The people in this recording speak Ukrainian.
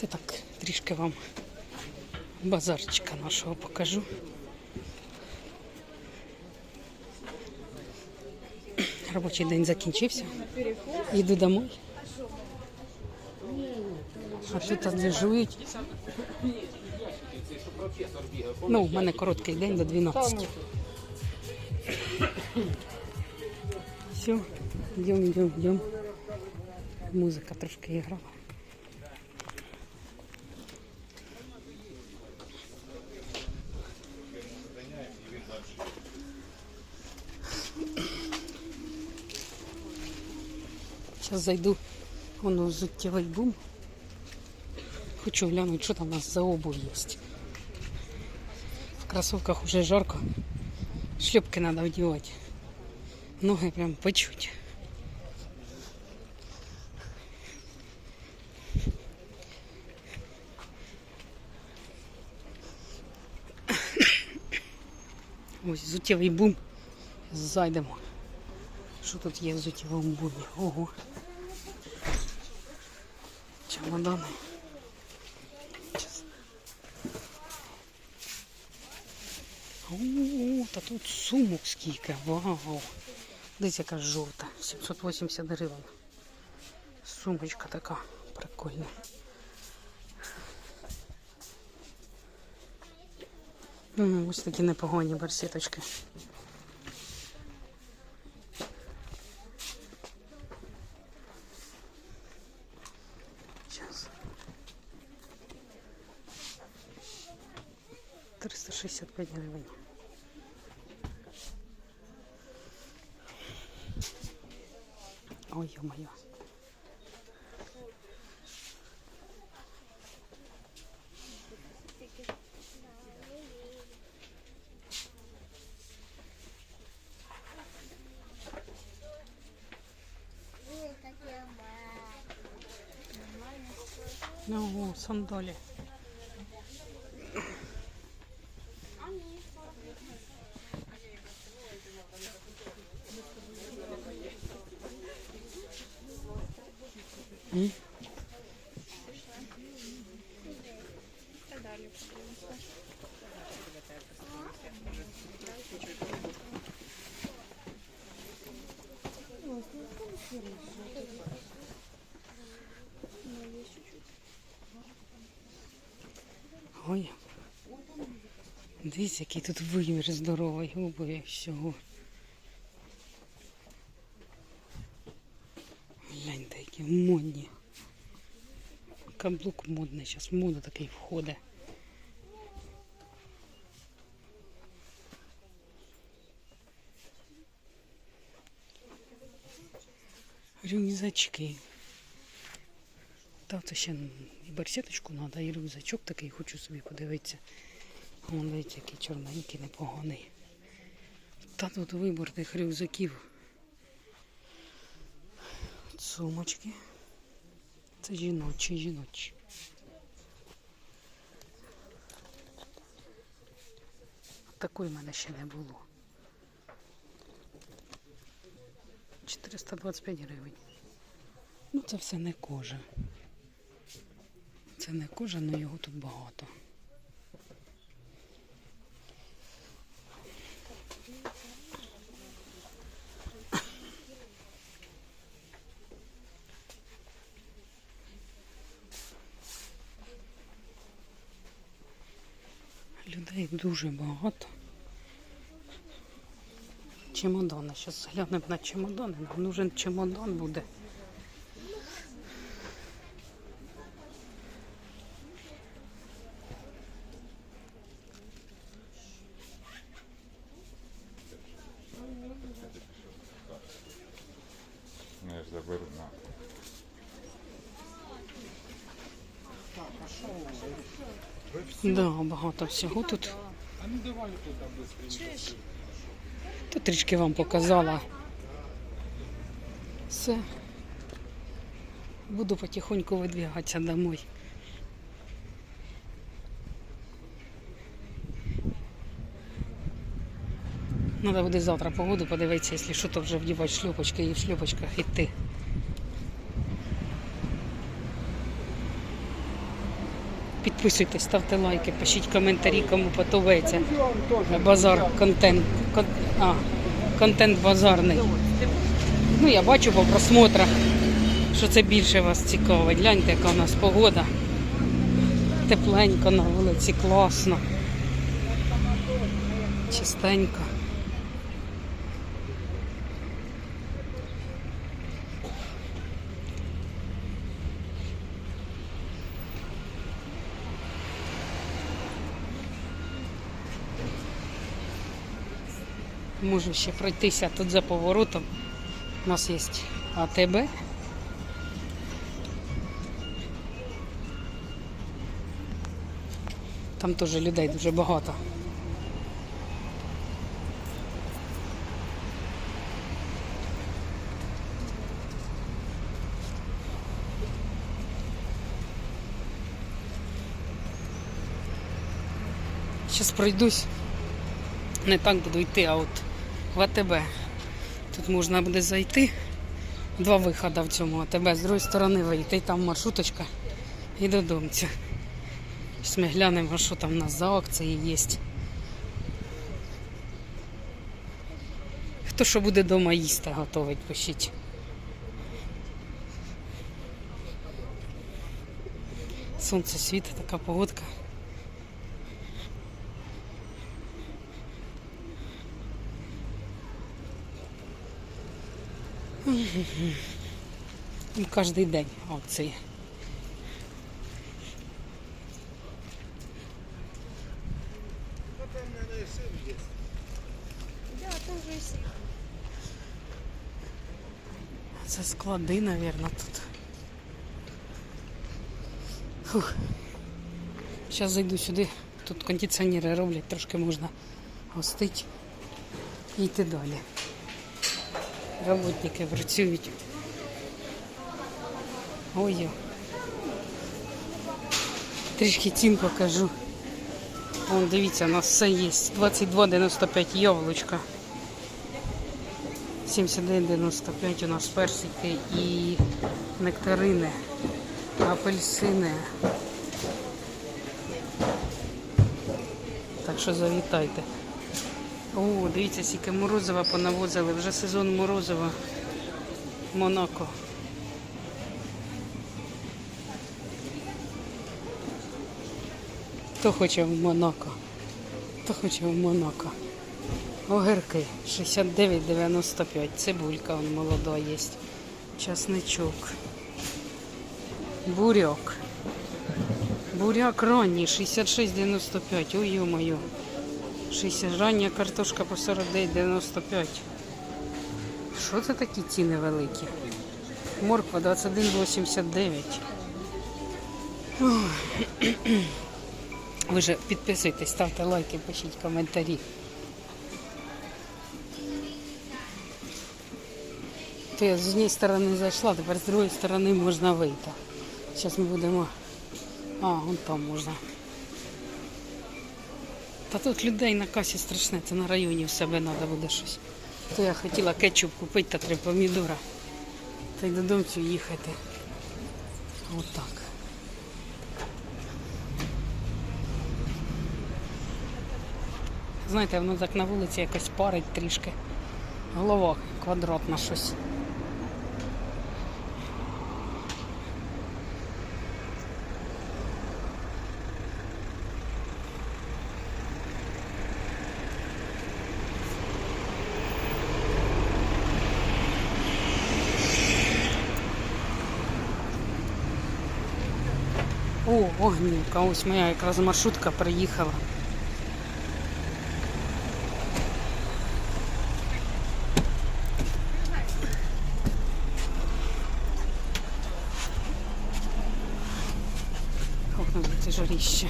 Це так трішки вам базарчика нашого покажу. Робочий день закінчився. Їду домой. А тут одержують. Ну, у мене короткий день до 12. Все, йдемо, йдемо, йдемо. Музика трошки грала. Зараз зайду воно взуттєвий бум. Хочу глянути, що там у нас за обувь є. В кроссовках уже жарко. Шлепки надо одевать. Ноги прям почуть. Ось взуттєвий бум. Зайдемо. Що тут є в взуттєвому бумі? Ого. Чемодани. О, та тут сумок скільки. Вау. Десь яка жовта. 780 гривень. Сумочка така прикольна. Ось такі непогоні барсеточки. 365 гривень. Ой, ё-моё. Ого, сандалі. Ой. Дивіться, який тут вибір здоровий обуві всього. Які модні. Каблук модний, зараз мода такий входить. Рюкзачки. Та це ще і барсеточку треба, і рюкзачок такий хочу собі подивитися. Вон дивіться, який чорненький, непоганий. Та тут вибор тих рюкзаків. Сумочки. Це жіночі, жіночі. Такої в мене ще не було. 425 гривень. Ну, це все не кожа. Це не кожа, але його тут багато. Людей дуже багато. Чемодани. Зараз глянемо на чемодани. Нам нужен чемодан буде. Я ж заберу на. Да, багато всього тут. Тут трішки вам показала. Все. Буду потихоньку видвигатися домой. Надо буде завтра погоду подивитися, якщо що, то вже вдівати шлюпочки і в шлюпочках йти. Підписуйтесь, ставте лайки, пишіть коментарі, кому подобається. Базар, контент. кон- а, контент базарний. Ну, я бачу по просмотрах, що це більше вас цікавить. Гляньте, яка у нас погода. Тепленько на вулиці, класно. Чистенько. Можу ще пройтися тут за поворотом. У нас є АТБ. Там теж людей дуже багато. Зараз пройдусь. Не так буду йти, а от в АТБ. Тут можна буде зайти. Два виходи в цьому АТБ. З другої сторони вийти, там маршруточка і додому. Ми глянемо, що там у нас за акції є. Хто що буде вдома їсти, готовить, пишіть. Сонце світить, така погодка. І кожен день акції. Це склади, мабуть, тут. Фух. Зараз зайду сюди. Тут кондиціонери роблять, трошки можна гостити і йти далі. Роботники працюють. Ой. Трішки цін покажу. Вон, дивіться, у нас все є. 22,95 яблучка. 79,95 у нас персики і нектарини, апельсини. Так що завітайте. О, дивіться, скільки морозива понавозили. Вже сезон морозива. Монако. Хто хоче в Монако? Хто хоче в Монако? Огірки 69,95. Цибулька он молода є. Часничок. Буряк. Буряк ранній 66,95. Ой, ё-моё. 60 рання картошка по 49,95. Що це такі ціни великі? Морква 21,89. Ой. Ви же підписуйтесь, ставте лайки, пишіть коментарі. То я з однієї сторони зайшла, тепер з другої сторони можна вийти. Зараз ми будемо. А, вон там можна. Та тут людей на касі страшне, це на районі в себе треба буде щось. То я хотіла кетчуп купити та три помідора. Та й додому їхати. Отак. Знаєте, воно так на вулиці якось парить трішки. Голова квадратна щось. О, огнівка, ось моя якраз маршрутка приїхала. Ох, ну це жаріще.